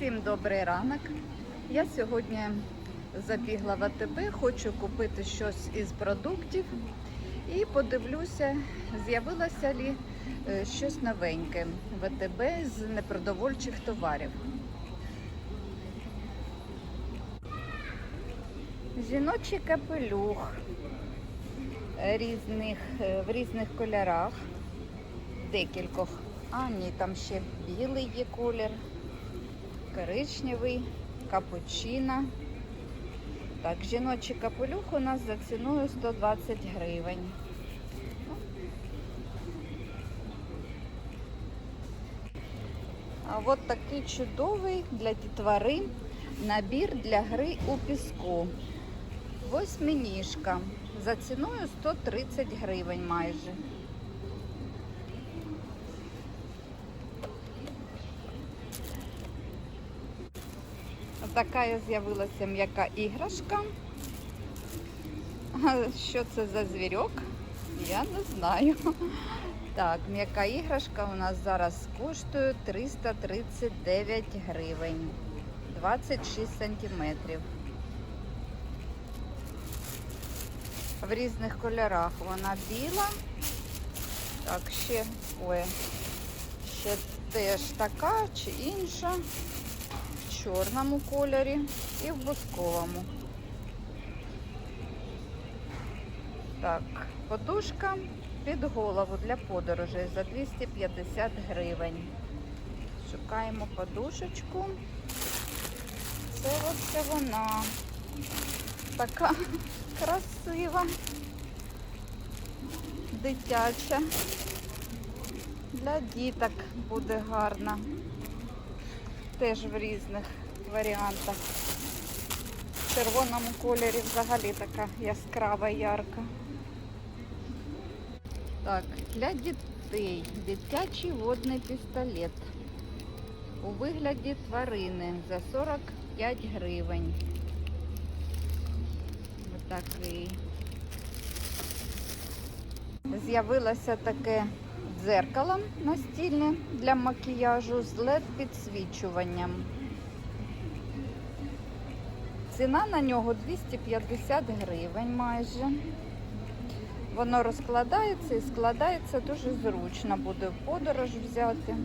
Всім добрий ранок. Я сьогодні забігла в АТБ, хочу купити щось із продуктів і подивлюся, з'явилося лі е, щось новеньке в АТБ з непродовольчих товарів. Жіночий капелюх різних, е, в різних кольорах, декількох. А, ні, там ще білий є колір, коричневий, капучино. Так, жіночий капелюх у нас за ціною 120 гривень. А от такий чудовий для дітвори набір для гри у піску. Восьминіжка. За ціною 130 гривень майже. Така з'явилася м'яка іграшка. Що це за звірок? Я не знаю. Так, м'яка іграшка у нас зараз коштує 339 гривень. 26 сантиметрів. В різних кольорах вона біла. Так, ще ой, ще теж така чи інша. Чорному кольорі і в бусковому. Так, подушка під голову для подорожей за 250 гривень. Шукаємо подушечку. Це ось вона. Така красива, дитяча. Для діток буде гарна. Теж в різних варіантах. В червоному кольорі взагалі така яскрава ярка. Так, для дітей дитячий водний пістолет. У вигляді тварини за 45 гривень. Отакий. З'явилося таке дзеркало настільне для макіяжу з led підсвічуванням. Ціна на нього 250 гривень майже. Воно розкладається і складається дуже зручно, буде в подорож взяти.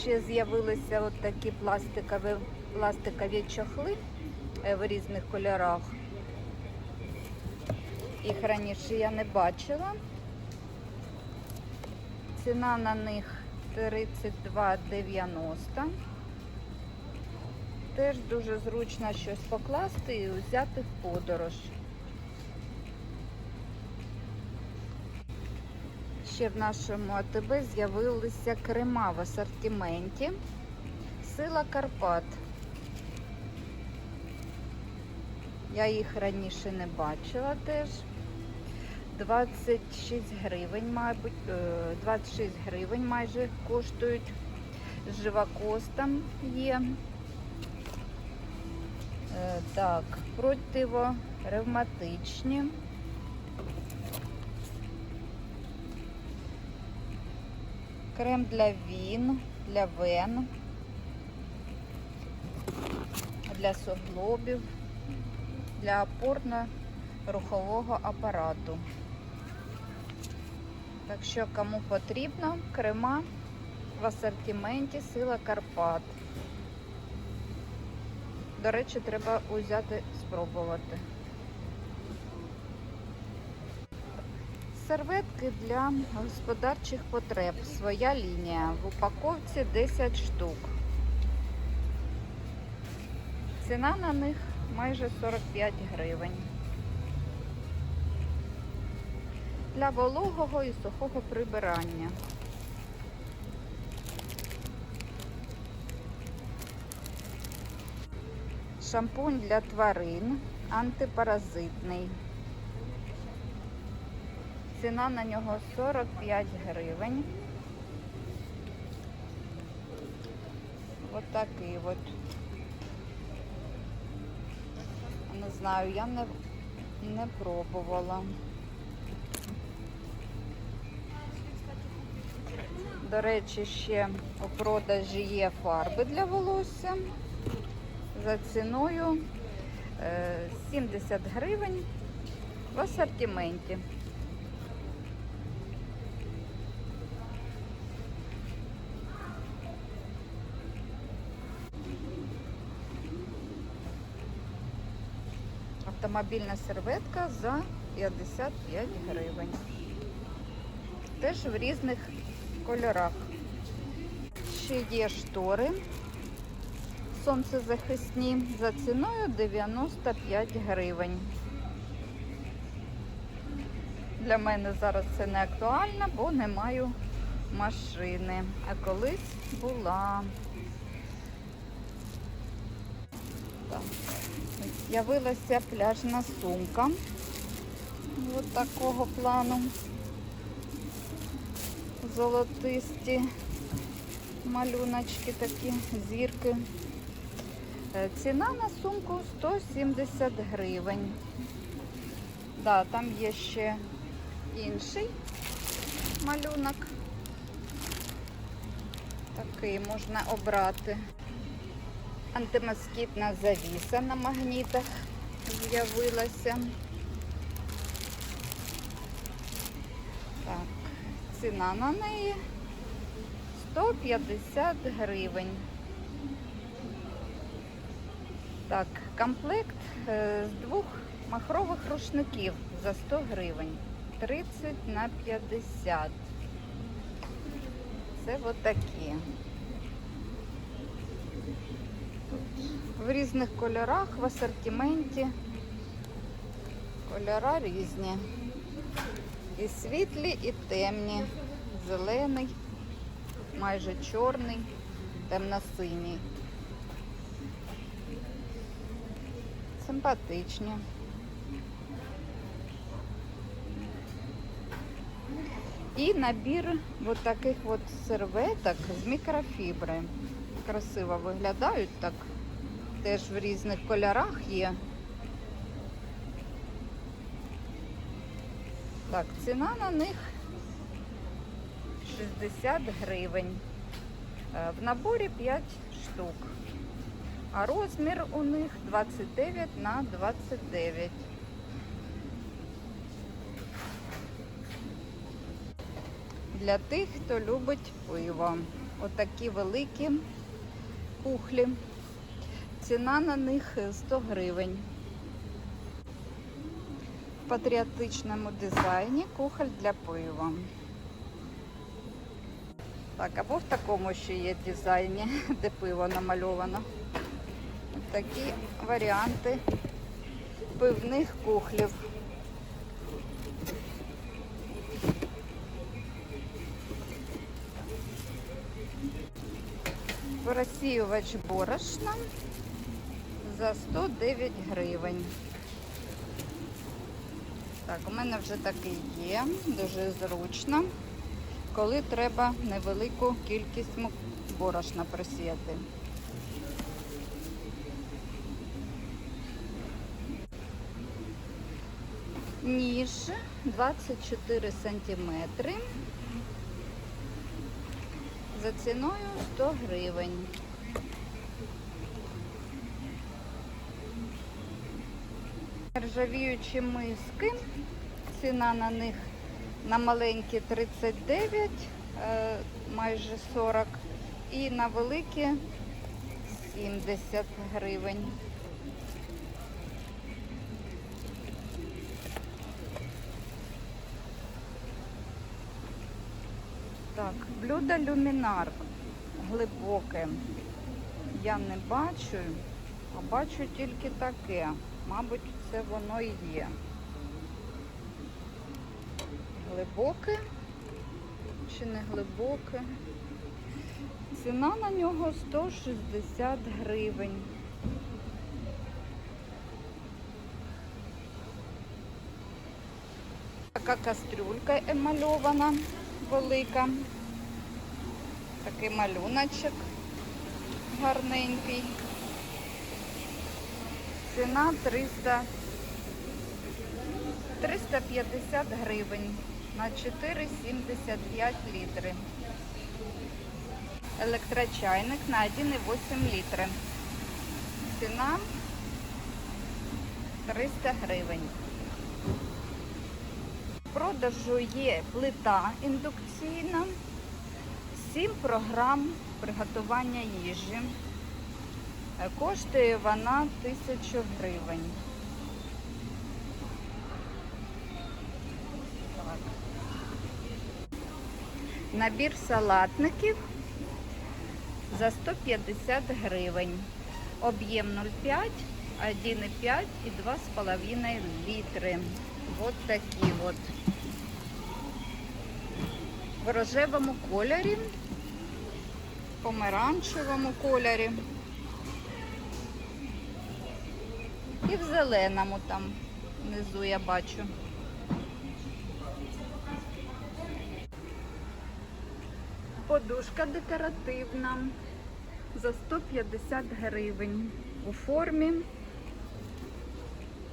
Ще з'явилися от такі пластикові, пластикові чохли е, в різних кольорах. Їх раніше я не бачила. Ціна на них 32,90. Теж дуже зручно щось покласти і взяти в подорож. Ще в нашому АТБ з'явилися крема в асортименті. Сила Карпат. Я їх раніше не бачила теж. 26 гривень, мабуть, е, 26 гривень майже коштують. З живокостом є. Е, Так, противоревматичні. Крем для він, для вен, для суглобів, для опорно-рухового апарату. Так що, кому потрібно, крема в асортименті Сила Карпат. До речі, треба узяти, спробувати. Серветки для господарчих потреб. Своя лінія. В упаковці 10 штук. Ціна на них майже 45 гривень. Для вологого і сухого прибирання. Шампунь для тварин антипаразитний. Ціна на нього 45 гривень. Ось такий от. Не знаю, я не, не пробувала. До речі, ще у продажі є фарби для волосся за ціною е, 70 гривень в асортименті. Автомобільна серветка за 55 гривень. Теж в різних кольорах. Ще є штори сонцезахисні за ціною 95 гривень. Для мене зараз це не актуально, бо не маю машини. А колись була. З'явилася пляжна сумка. Ось такого плану. Золотисті малюночки такі, зірки. Е, Ціна на сумку 170 гривень. Да, там є ще інший малюнок. Такий можна обрати. Антимоскітна завіса на магнітах з'явилася. Ціна на неї 150 гривень. Так, комплект е, з двох махрових рушників за 100 гривень. 30 на 50. Це отакі. В різних кольорах, в асортименті. Кольора різні. І світлі, і темні. Зелений, майже чорний, темно-синій. Симпатичні. І набір от таких от серветок з мікрофібри. Красиво виглядають так. Теж в різних кольорах є. Так, ціна на них 60 гривень. Е, В наборі 5 штук. А розмір у них 29 на 29. Для тих, хто любить пиво. Отакі великі кухлі. Ціна на них 100 гривень. В патріотичному дизайні кухоль для пива. Так, або в такому ще є дизайні, де пиво намальовано. Такі варіанти пивних кухлів. Розсіювач борошна за 109 гривень. Так, у мене вже такий є, дуже зручно, коли треба невелику кількість борошна просіяти. Ніж 24 сантиметри за ціною 100 гривень. Ржавіючі миски. Ціна на них на маленькі 39, е, майже 40, і на великі 70 гривень. Так, блюдо люмінар глибоке. Я не бачу, а бачу тільки таке. Мабуть, це воно і є. Глибоке чи не глибоке? Ціна на нього 160 гривень. Така кастрюлька емальована, велика. Такий малюночок гарненький. Ціна 300, 350 гривень на 4,75 літри. Електрочайник на 1,8 літри. Ціна 300 гривень. В продажу є плита індукційна, 7 програм приготування їжі. Е, Коштує вона 1000 гривень. Так. Набір салатників за 150 гривень. Об'єм 0,5, 1,5 і 2,5 літри. Вот такі от. В рожевому кольорі, помаранчевому кольорі. І в зеленому там внизу я бачу. Подушка декоративна за 150 гривень у формі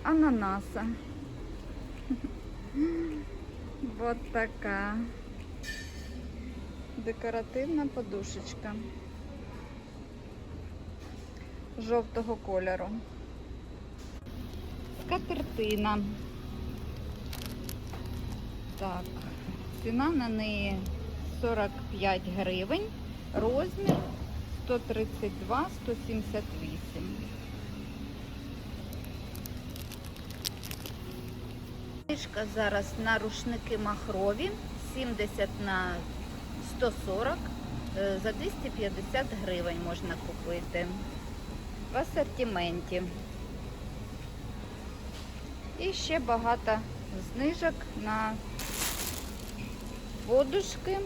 ананаса. Вот така декоративна подушечка жовтого кольору. Скатертина. Так, ціна на неї 45 гривень, розмір 132, 178. Знижка зараз на рушники махрові 70 на 140 е, за 250 гривень можна купити в асортименті. І ще багато знижок на подушки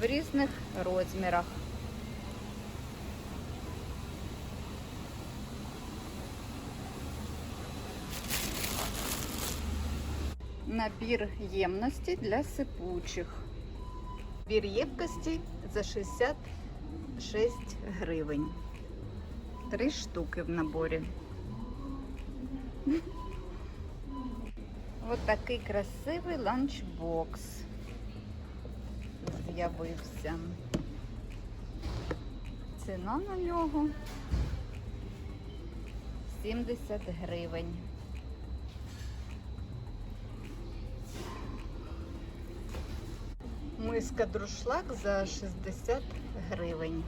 в різних розмірах. Набір ємності для сипучих. Набір ємкості за 66 гривень. Три штуки в наборі. Ось такий красивий ланчбокс з'явився. Ціна на нього 70 гривень. Миска друшлак за 60 гривень.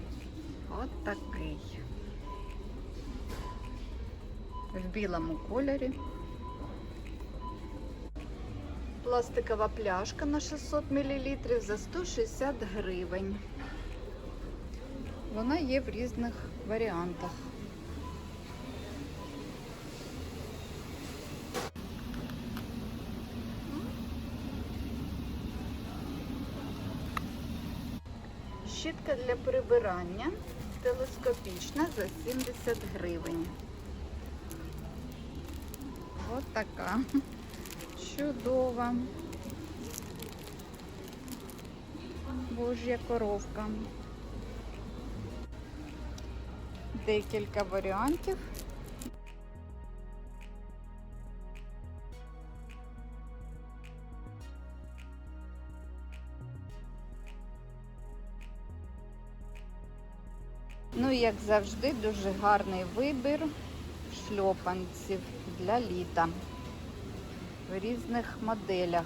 От такий. В білому кольорі. Пластикова пляшка на 600 мл за 160 гривень. Вона є в різних варіантах. Щітка для прибирання телескопічна за 70 гривень. Така. Чудова. Божя коровка. Декілька варіантів. Ну, як завжди, дуже гарний вибір шльопанців для літа в різних моделях.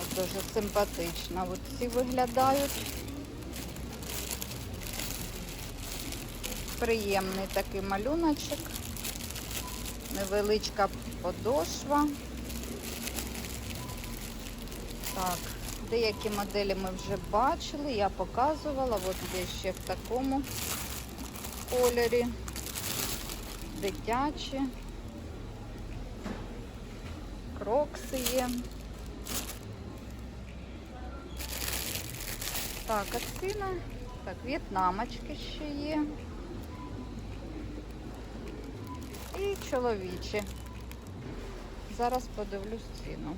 От дуже симпатично. От ці виглядають. Приємний такий малюночок. Невеличка подошва. Так, деякі моделі ми вже бачили, я показувала. От є ще в такому кольорі. Дитячі. Крокси є. Так, а. Так, в'єтнамочки ще є. І чоловічі. Зараз подивлюсь ціну.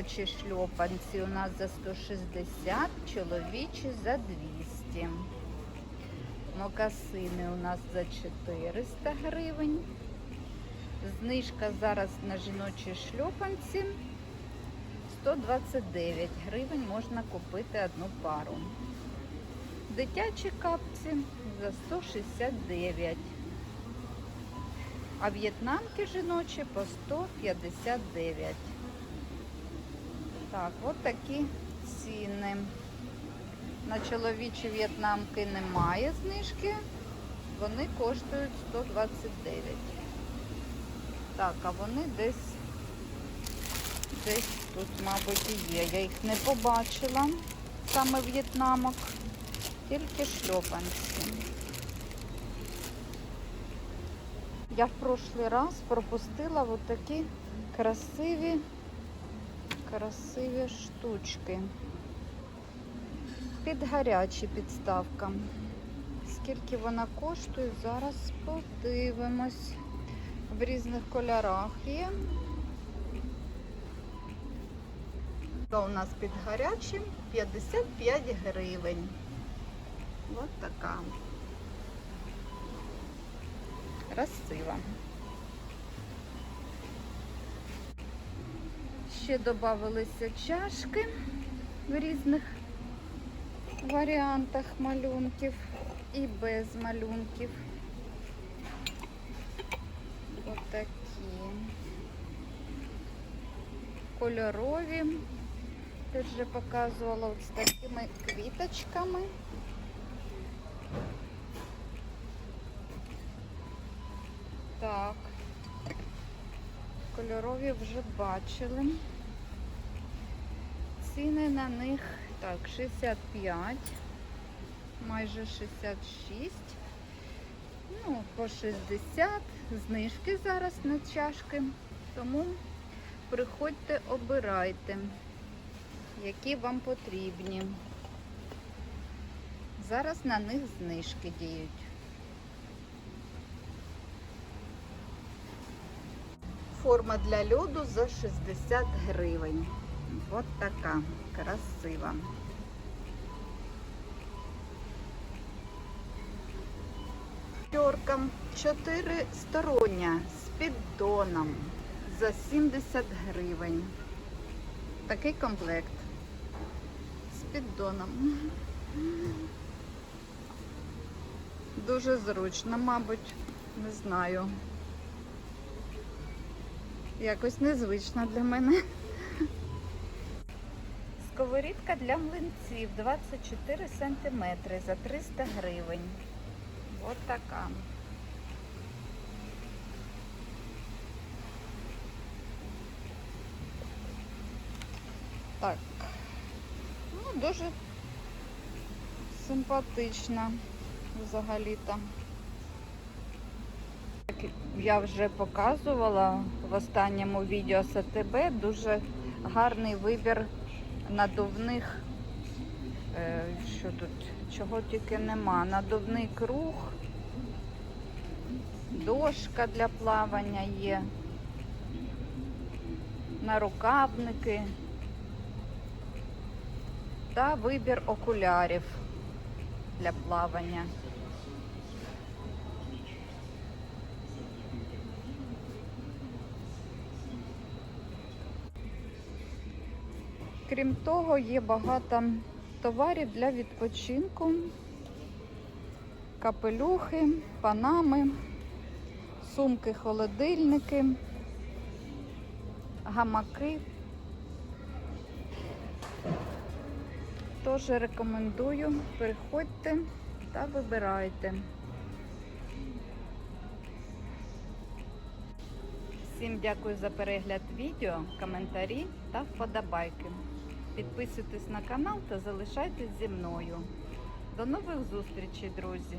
Очі шльопанці у нас за 160, чоловічі за 200. Мокасини у нас за 400 гривень. Знижка зараз на жіночі шльопанці 129 гривень можна купити одну пару. Дитячі капці за 169. А в'єтнамки жіночі по 159. Так, от такі ціни. На чоловічі в'єтнамки немає знижки. Вони коштують 129. Так, а вони десь десь тут, мабуть, і є. Я їх не побачила, саме в'єтнамок, тільки шльопанці. Я в прошлий раз пропустила от такі красиві, красиві штучки. Під гарячі підставка. Скільки вона коштує, зараз подивимось. В різних кольорах є. То у нас під гарячим 55 гривень. Ось така. Красива. Ще додавалися чашки в різних варіантах малюнків і без малюнків. Отакі. Кольорові. Теж вже показувала з такими квіточками. Так. Кольорові вже бачили. Ціни на них так, 65, майже 66. Ну, по 60. Знижки зараз на чашки. Тому приходьте, обирайте, які вам потрібні. Зараз на них знижки діють. Форма для льоду за 60 гривень. От така красива. Терка чотиристороння з піддоном за 70 гривень. Такий комплект з піддоном. Дуже зручно, мабуть, не знаю. Якось незвично для мене. Сковорідка для млинців 24 см за 300 гривень. От така. Так. Ну, дуже симпатична взагалі-то. Як Я вже показувала в останньому відео СТБ дуже гарний вибір надувних, що тут, чого тільки нема. Надувний круг, дошка для плавання є, нарукавники та вибір окулярів для плавання. Крім того, є багато товарів для відпочинку, капелюхи, панами, сумки, холодильники, гамаки. Тож рекомендую, приходьте та вибирайте. Всім дякую за перегляд відео, коментарі та вподобайки. Підписуйтесь на канал та залишайтесь зі мною. До нових зустрічей, друзі!